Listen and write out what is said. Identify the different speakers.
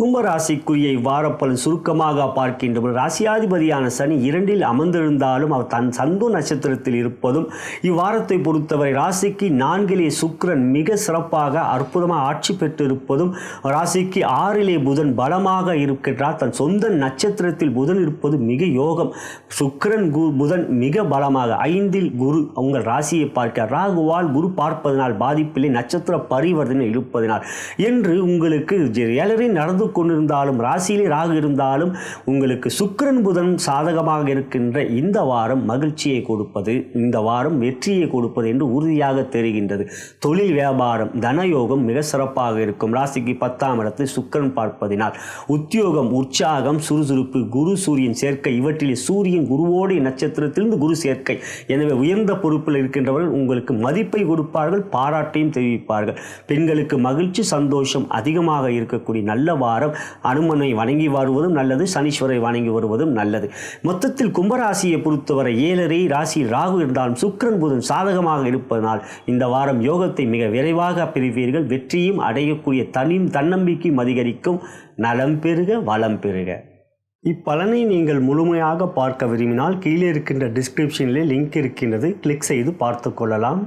Speaker 1: கும்பராசிக்குரிய இவ்வாரப்பலன் சுருக்கமாக பார்க்கின்ற ராசியாதிபதியான சனி இரண்டில் அமர்ந்திருந்தாலும் அவர் தன் சந்து நட்சத்திரத்தில் இருப்பதும் இவ்வாரத்தை பொறுத்தவரை ராசிக்கு நான்கிலே சுக்கரன் மிக சிறப்பாக அற்புதமாக ஆட்சி பெற்றிருப்பதும் ராசிக்கு ஆறிலே புதன் பலமாக இருக்கின்றார். தன் சொந்த நட்சத்திரத்தில் புதன் இருப்பது மிக யோகம். சுக்கரன் குரு புதன் மிக பலமாக ஐந்தில் குரு உங்கள் ராசியை பார்க்க ராகுவால் குரு பார்ப்பதனால் பாதிப்பிலே நட்சத்திர பரிவர்த்தனை இருப்பதனால் என்று உங்களுக்கு ஏழரை நடந்து கொண்டிருந்தாலும் ராசியிலே ராகு இருந்தாலும் உங்களுக்கு சுக்கிரன் புதன் சாதகமாக இருக்கின்ற இந்த வாரம் மகிழ்ச்சியை கொடுப்பது இந்த வாரம் வெற்றியை கொடுப்பது என்று உறுதியாக தெரிகின்றது. தொழில் வியாபாரம் தனயோகம் மிக சிறப்பாக இருக்கும். ராசிக்கு பத்தாம் இடத்தை சுக்கிரன் பார்ப்பதினால் உத்தியோகம் உற்சாகம் சுறுசுறுப்பு குரு சூரியன் சேர்க்கை இவற்றிலே சூரியன் குருவோடு நட்சத்திரத்திலிருந்து குரு சேர்க்கை. எனவே உயர்ந்த பொறுப்பில் இருக்கின்றவர்கள் உங்களுக்கு மதிப்பை கொடுப்பார்கள் பாராட்டையும் தெரிவிப்பார்கள். பெண்களுக்கு மகிழ்ச்சி சந்தோஷம் அதிகமாக இருக்கக்கூடிய நல்ல வாரம் அனுமனை வணங்கி வருவதும் நல்லது சனீஸ்வரை வணங்கி வருவதும் நல்லது. மொத்தத்தில் கும்பராசியை பொறுத்தவரை ஏழரை ராசியில் ராகு இருந்தாலும் சுக்கரன் புதன் சாதகமாக இருப்பதனால் இந்த வாரம் யோகத்தை மிக விரைவாக பெறுவீர்கள். வெற்றியும் அடையக்கூடிய தனியும் தன்னம்பிக்கையும் அதிகரிக்கும். நலம் பெறுக வளம் பெறுக. இப்பலனை நீங்கள் முழுமையாக பார்க்க விரும்பினால் கீழே இருக்கின்ற டிஸ்கிரிப்ஷனில் லிங்க் இருக்கின்றது. கிளிக் செய்து பார்த்து கொள்ளலாம்.